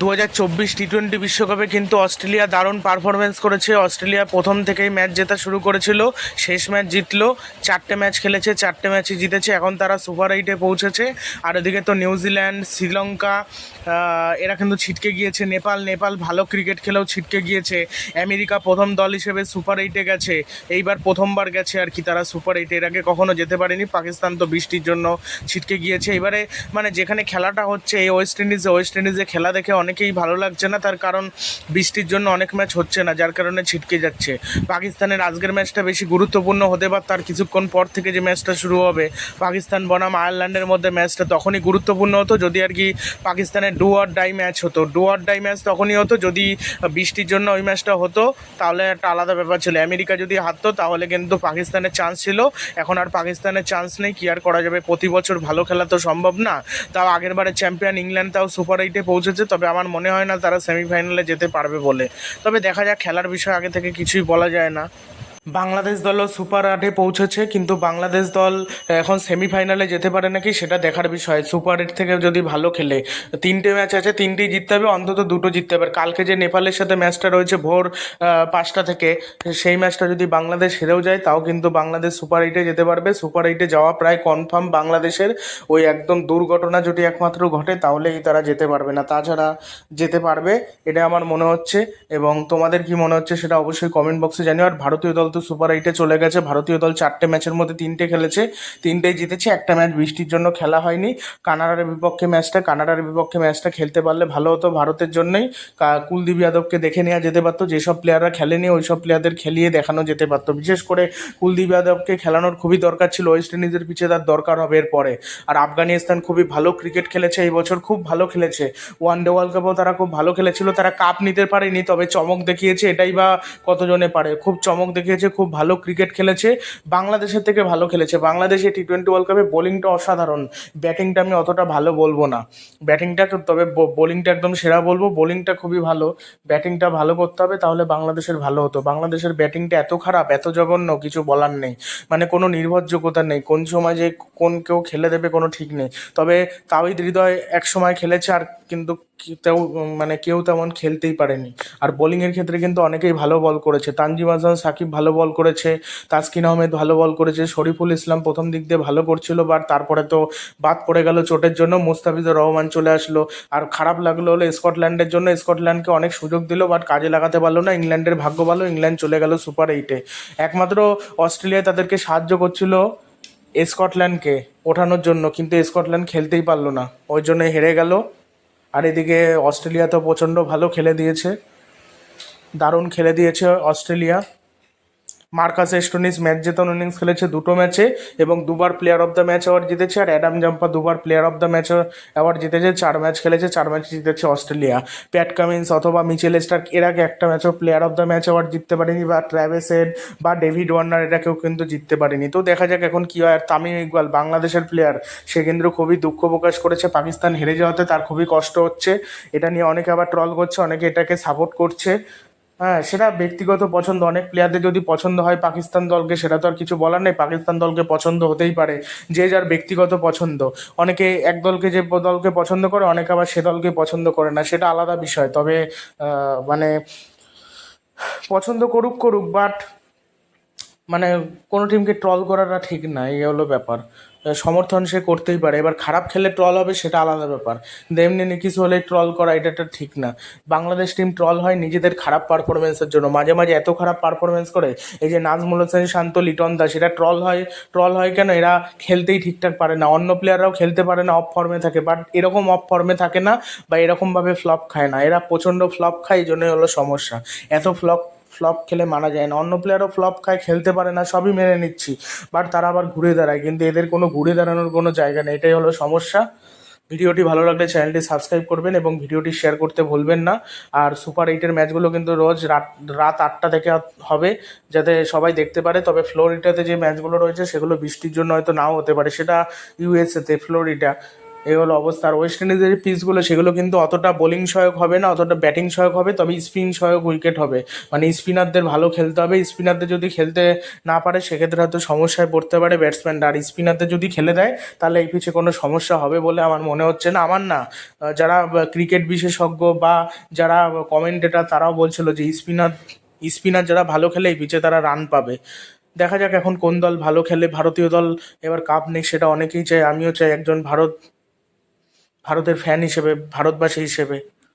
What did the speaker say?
দু হাজার চব্বিশ টি টোয়েন্টি বিশ্বকাপে কিন্তু অস্ট্রেলিয়া দারুণ পারফরমেন্স করেছে। অস্ট্রেলিয়া প্রথম থেকেই ম্যাচ জেতা শুরু করেছিল। শেষ ম্যাচ জিতলো। চারটে ম্যাচ খেলেছে, চারটে ম্যাচই জিতেছে। এখন তারা সুপার এইটে পৌঁছেছে। আর ওদিকে তো নিউজিল্যান্ড শ্রীলঙ্কা এরা কিন্তু ছিটকে গিয়েছে। নেপাল নেপাল ভালো ক্রিকেট খেলেও ছিটকে গিয়েছে। আমেরিকা প্রথম দল হিসেবে সুপার এইটে গেছে। এইবার প্রথমবার গেছে আর কি তারা সুপার এইটে এর। আগে কখনো যেতে পারেনি। পাকিস্তান তো বৃষ্টির জন্য ছিটকে গিয়েছে। এবারে মানে যেখানে খেলাটা হচ্ছে, এই ওয়েস্ট ইন্ডিজে ওয়েস্ট ইন্ডিজে খেলা দেখে অনেকেই ভালো লাগছে না, তার কারণ বৃষ্টির জন্য অনেক ম্যাচ হচ্ছে না, যার কারণে ছিটকে যাচ্ছে। পাকিস্তানের আজকের ম্যাচটা বেশি গুরুত্বপূর্ণ হতে পার তার কিছুক্ষণ পর থেকে যে ম্যাচটা শুরু হবে। পাকিস্তান বনাম আয়ারল্যান্ডের মধ্যে ম্যাচটা তখনই গুরুত্বপূর্ণ হতো যদি আর কি পাকিস্তানের ডু অর ডাই ম্যাচ হতো। ডু অর ডাই ম্যাচ তখনই হতো যদি বৃষ্টির জন্য ওই ম্যাচটা হতো, তাহলে একটা আলাদা ব্যাপার ছিল। আমেরিকা যদি হারতো, তাহলে কিন্তু পাকিস্তানের চান্স ছিল। এখন আর পাকিস্তানের চান্স নেই, কি আর করা যাবে? প্রতি বছর ভালো খেলা তো সম্ভব না। তাও আগের বারে চ্যাম্পিয়ন ইংল্যান্ড তাও সুপার এইটে পৌঁছেছে, তবে আমার মনে হয় না তারা সেমিফাইনালে যেতে পারবে বলে। তবে দেখা যাক, খেলার বিষয়ে আগে থেকে কিছুই বলা যায় না। বাংলাদেশ দলও সুপার আটে পৌঁছেছে, কিন্তু বাংলাদেশ দল এখন সেমিফাইনালে যেতে পারে নাকি সেটা দেখার বিষয়। সুপার এইট থেকে যদি ভালো খেলে, তিনটে ম্যাচ আছে, তিনটেই জিততে হবে, অন্তত দুটো জিততে হবে। কালকে যে নেপালের সাথে ম্যাচটা রয়েছে ভোর পাঁচটা থেকে, সেই ম্যাচটা যদি বাংলাদেশ হেরেও যায়, তাও কিন্তু বাংলাদেশ সুপার এইটে যেতে পারবে। সুপার এইটে যাওয়া প্রায় কনফার্ম বাংলাদেশের। ওই একদম দুর্ঘটনা যদি একমাত্র ঘটে, তাহলেই তারা যেতে পারবে না। তাছাড়া যেতে পারবে এটা আমার মনে হচ্ছে। এবং তোমাদের কি মনে হচ্ছে, সেটা অবশ্যই কমেন্ট বক্সে জানিও। আর ভারতীয় দল তো সুপার এইটে চলে গেছে, ভারতীয় দল চারটে ম্যাচের মধ্যে তিনটে খেলেছে। তিনটেই জিতেছে, একটা ম্যাচ বৃষ্টির জন্য খেলা হয়নি। কানাডার বিপক্ষে ম্যাচটা, কানাডার বিপক্ষে ম্যাচটা খেলতে পারলে ভালো হতো ভারতের জন্যই। কুলদীপ যাদবকে দেখে নেওয়া যেতে পারতো, যেসব প্লেয়াররা খেলেনি ওই সব প্লেয়ারদের খেলিয়ে দেখানো যেতে পারতো। বিশেষ করে কুলদীপ যাদবকে খেলানোর খুবই দরকার ছিল ওয়েস্ট ইন্ডিজের পিছে তার দরকার হবে এরপরে। আর আফগানিস্তান খুবই ভালো ক্রিকেট খেলেছে, এই বছর খুব ভালো খেলেছে। ওয়ান ডে ওয়ার্ল্ড কাপেও তারা খুব ভালো খেলেছিল, তারা কাপ নিতে পারেনি, তবে চমক দেখিয়েছে, এটাই বা কতজনে পারে? খুব চমক দেখিয়েছে খুব ভালো ক্রিকেট খেলেছে, বাংলাদেশের থেকে ভালো খেলেছে। বাংলাদেশে টি টোয়েন্টি ওয়ার্ল্ড কাপে বোলিংটা অসাধারণ। ব্যাটিংটা আমি অতটা ভালো বলব না। ব্যাটিংটা তবে বোলিংটা একদম সেরা বলব। বোলিংটা খুবই ভালো। ব্যাটিংটা ভালো করতে হবে, তাহলে বাংলাদেশের ভালো হতো। বাংলাদেশের ব্যাটিংটা এত খারাপ, এত জঘন্য, কিছু বলার নেই। মানে কোনো নির্ভরযোগ্যতা নেই। কোন সময় যে কোন কেউ খেলে দেবে, কোনো ঠিক নেই। তবে তাওহিদ হৃদয় এক সময় খেলেছে আর কিন্তু তেও মানে কেউ তেমন খেলতেই পারেনি। আর বোলিংয়ের ক্ষেত্রে কিন্তু অনেকেই ভালো বল করেছে। তানজিম হাসান সাকিব ভালো বল করেছে, তাসকিন আহমেদ ভালো বল করেছে, শরীফুল ইসলাম প্রথম দিক দিয়ে ভালো করছিল বাট তারপরে তো বাদ পড়ে গেল চোটের জন্য, মুস্তাফিজুর রহমান চলে আসলো। আর খারাপ লাগল হলো স্কটল্যান্ডের জন্য, স্কটল্যান্ডকে অনেক সুযোগ দিল বাট কাজে লাগাতে পারল না, ইংল্যান্ডের ভাগ্য ভালো, ইংল্যান্ড চলে গেল সুপার এইটে একমাত্র অস্ট্রেলিয়া তাদেরকে সাহায্য করছিল স্কটল্যান্ডকে ওঠানোর জন্য, কিন্তু স্কটল্যান্ড খেলতেই পারল না, ওই জন্য হেরে গেল। আর এদিকে অস্ট্রেলিয়া তো প্রচণ্ড ভালো খেলে দিয়েছে দারুণ খেলে দিয়েছে অস্ট্রেলিয়া। মার্কাস এস্টোনিস ম্যাচ জেতানো ইনিংস খেলেছে দুটো ম্যাচে এবং দুবার player of the match award জিতেছে আর অ্যাডাম জাম্পা দুবার player of the match award জিতেছে। চার ম্যাচ খেলেছে, চার ম্যাচ জিতেছে অস্ট্রেলিয়া। প্যাট কামিন্স অথবা মিচেল স্টার্ক এর আগে একটা ম্যাচও player of the match award জিততে পারেনি বা ট্র্যাভেস হেড বা ডেভিড ওয়ার্নার এটা কেউ কিন্তু জিততে পারেনি। তো দেখা যাক এখন কী হয়। আর তামিম ইকবাল, বাংলাদেশের প্লেয়ার সে কিন্তু খুবই দুঃখ প্রকাশ করেছে। পাকিস্তান হেরে যাওয়াতে তার খুবই কষ্ট হচ্ছে। এটা নিয়ে অনেকে আবার ট্রল করছে, অনেকে এটাকে সাপোর্ট করছে। হ্যাঁ সেটা ব্যক্তিগত পছন্দ। অনেক প্লেয়ারদের যদি পছন্দ হয় পাকিস্তান দলকে, সেটা তো আর কিছু বলার নেই। পাকিস্তান দলকে পছন্দ হতেই পারে, যে যার ব্যক্তিগত পছন্দ। অনেকে এক দলকে যে দলকে পছন্দ করে, অনেকে আবার সে দলকে পছন্দ করে না। সেটা আলাদা বিষয়। তবে মানে পছন্দ করুক করুক বাট মানে কোনো টিমকে ট্রল করাটা ঠিক না, এই হলো ব্যাপার। সমর্থন সে করতেই পারে। এবার খারাপ খেলে ট্রল হবে সেটা আলাদা ব্যাপার। কিন্তু এমনি কিছু হলে ট্রল করা এটা একটা ঠিক না। বাংলাদেশ টিম ট্রল হয় নিজেদের খারাপ পারফরমেন্সের জন্য। মাঝে মাঝে এত খারাপ পারফরমেন্স করে, এই যে নাজমুল হোসেন শান্ত, লিটন দাস এটা ট্রল হয় ট্রল হয় কেন? এরা খেলতেই ঠিকঠাক পারে না। অন্য প্লেয়াররাও খেলতে পারে না অফ ফর্মে থাকে। বাট এরকম অফ ফর্মে থাকে না বা এরকমভাবে ফ্লপ খায় না। এরা প্রচণ্ড ফ্লপ খায়, এই জন্যই হলো সমস্যা। এত ফ্লপ ফ্লপ খেলে মারা যায় না। অন্য প্লেয়ারও ফ্লপ খায়, খেলতে পারে না, সবই মেনে নিচ্ছি। বাট তারা আবার ঘুরে দাঁড়ায়। কিন্তু এদের কোনো ঘুরে দাঁড়ানোর কোনো জায়গা নেই। এটাই হলো সমস্যা। ভিডিওটি ভালো লাগলে চ্যানেলটি সাবস্ক্রাইব করবেন এবং ভিডিওটি শেয়ার করতে ভুলবেন না। আর সুপার এইটের ম্যাচগুলো কিন্তু রোজ রাত রাত আটটা থেকে হবে, যাতে সবাই দেখতে পারে। তবে ফ্লোরিডাতে যে ম্যাচগুলো রয়েছে, সেগুলো বৃষ্টির জন্য হয়তো নাও হতে পারে। সেটা ইউএসএতে ফ্লোরিডা। এই হলো অবস্থা। আর ওয়েস্ট ইন্ডিজের পিচগুলো সেগুলো কিন্তু অতটা বোলিং সহায়ক হবে না, অতটা ব্যাটিং সহায়ক হবে, তবে স্পিন সহায়ক উইকেট হবে। মানে স্পিনারদের ভালো খেলতে হবে। স্পিনারদের যদি খেলতে না পারে, সেক্ষেত্রে হয়তো সমস্যায় পড়তে পারে ব্যাটসম্যানরা আর স্পিনারদের যদি খেলে দেয়, তাহলে এই পিচে কোনো সমস্যা হবে বলে আমার মনে হচ্ছে না। আমার না যারা ক্রিকেট বিশেষজ্ঞ বা যারা কমেন্টেটার তারাও বলছিল যে স্পিনার স্পিনার যারা ভালো খেলে, এই পিচে তারা রান পাবে। দেখা যাক এখন কোন দল ভালো খেলে। ভারতীয় দল এবার কাপ নেই সেটা অনেকেই চায়। আমিও চাই একজন ভারত ভারতের ফ্যান হিসেবে ভারতবাসী হিসেবে।